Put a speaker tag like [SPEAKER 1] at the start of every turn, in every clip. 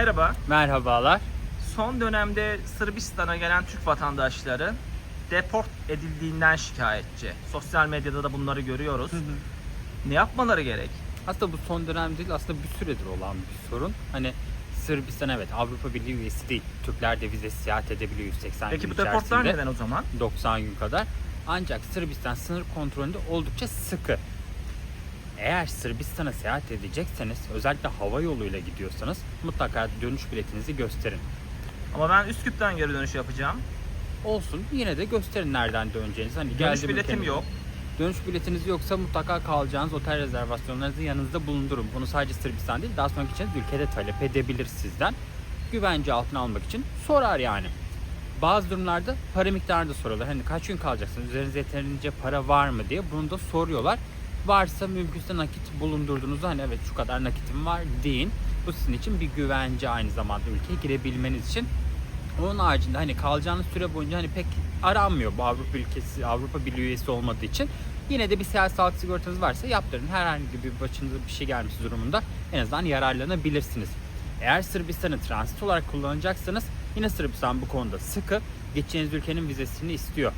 [SPEAKER 1] Merhaba.
[SPEAKER 2] Merhabalar.
[SPEAKER 1] Son dönemde Sırbistan'a gelen Türk vatandaşları deport edildiğinden şikayetçi. Sosyal medyada da bunları görüyoruz. Ne yapmaları gerek?
[SPEAKER 2] Aslında bu son dönem değil aslında bir süredir olan bir sorun. Hani Sırbistan evet Avrupa Birliği üyesi değil. Türkler de vizesiz seyahat edebiliyor 180
[SPEAKER 1] Peki
[SPEAKER 2] gün
[SPEAKER 1] bu deportlar
[SPEAKER 2] içerisinde.
[SPEAKER 1] neden o zaman?
[SPEAKER 2] 90 gün kadar. Ancak Sırbistan sınır kontrolünde oldukça sıkı. Eğer Sırbistan'a seyahat edecekseniz, özellikle hava yoluyla gidiyorsanız mutlaka dönüş biletinizi gösterin.
[SPEAKER 1] Ama ben Üsküp'ten geri dönüş yapacağım.
[SPEAKER 2] Olsun yine de gösterin nereden döneceğinizi. Hani
[SPEAKER 1] Dönüş
[SPEAKER 2] geldim
[SPEAKER 1] biletim
[SPEAKER 2] ülkeme-
[SPEAKER 1] yok.
[SPEAKER 2] Dönüş biletiniz yoksa mutlaka kalacağınız otel rezervasyonlarınızı yanınızda bulundurun. Bunu sadece Sırbistan değil daha sonraki gideceğiniz ülkede talep edebilir sizden. Güvence altına almak için sorar yani. Bazı durumlarda para miktarını da soruyorlar. Hani kaç gün kalacaksınız? Üzerinizde yeterince para var mı diye bunu da soruyorlar. Varsa mümkünse nakit bulundurduğunuzda hani evet şu kadar nakitim var deyin. Bu sizin için bir güvence aynı zamanda ülkeye girebilmeniz için. Onun haricinde hani kalacağınız süre boyunca hani pek aranmıyor bu Avrupa ülkesi, Avrupa Birliği üyesi olmadığı için. Yine de bir seyahat sağlık sigortanız varsa yaptırın. Herhangi bir başınıza bir şey gelmesi durumunda en azından yararlanabilirsiniz. Eğer Sırbistan'ı transit olarak kullanacaksanız yine Sırbistan bu konuda sıkı. Geçeceğiniz ülkenin vizesini istiyor.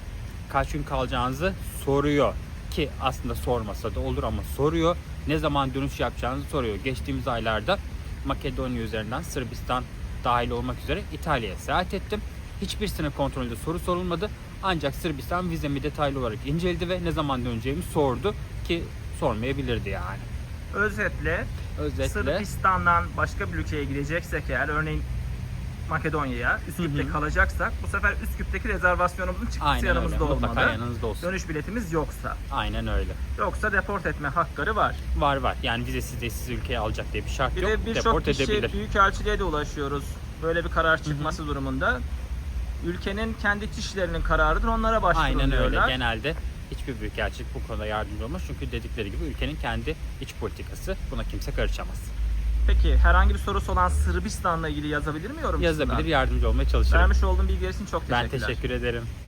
[SPEAKER 2] Kaç gün kalacağınızı soruyor. Ki aslında sormasa da olur ama soruyor. Ne zaman dönüş yapacağınızı soruyor. Geçtiğimiz aylarda Makedonya üzerinden Sırbistan dahil olmak üzere İtalya'ya seyahat ettim. Hiçbir sınır kontrolünde soru sorulmadı. Ancak Sırbistan vizemi detaylı olarak inceledi ve ne zaman döneceğimi sordu ki sormayabilirdi yani.
[SPEAKER 1] Özetle
[SPEAKER 2] Özetle
[SPEAKER 1] Sırbistan'dan başka bir ülkeye gideceksek eğer örneğin Makedonya'ya Üsküp'te
[SPEAKER 2] Hı hı.
[SPEAKER 1] kalacaksak bu sefer Üsküp'teki rezervasyonumuzun çıktısı
[SPEAKER 2] aynen öyle.
[SPEAKER 1] yanımızda
[SPEAKER 2] Mutlaka
[SPEAKER 1] olmalı.
[SPEAKER 2] yanınızda olsun.
[SPEAKER 1] Dönüş biletimiz yoksa.
[SPEAKER 2] Aynen öyle.
[SPEAKER 1] Yoksa deport etme hakları var.
[SPEAKER 2] Var var. Yani vizesiz de sizi ülkeye alacak diye bir şart
[SPEAKER 1] Bir
[SPEAKER 2] yok.
[SPEAKER 1] de birçok
[SPEAKER 2] Deport
[SPEAKER 1] kişi
[SPEAKER 2] edebilir.
[SPEAKER 1] büyükelçiliğe de ulaşıyoruz. Böyle bir karar çıkması durumunda. Ülkenin kendi kişilerinin kararıdır. Onlara başvurun
[SPEAKER 2] Aynen öyle. Genelde hiçbir büyükelçilik bu konuda yardımcı olmaz. Çünkü dedikleri gibi ülkenin kendi iç politikası. Buna kimse karışamaz.
[SPEAKER 1] Peki herhangi bir sorusu olan Sırbistan'la ilgili yazabilir mi yorum
[SPEAKER 2] Yazabilir,
[SPEAKER 1] kısmına?
[SPEAKER 2] yardımcı olmaya çalışırım.
[SPEAKER 1] Vermiş olduğum bilgiler için çok
[SPEAKER 2] Ben
[SPEAKER 1] teşekkürler.
[SPEAKER 2] teşekkür ederim.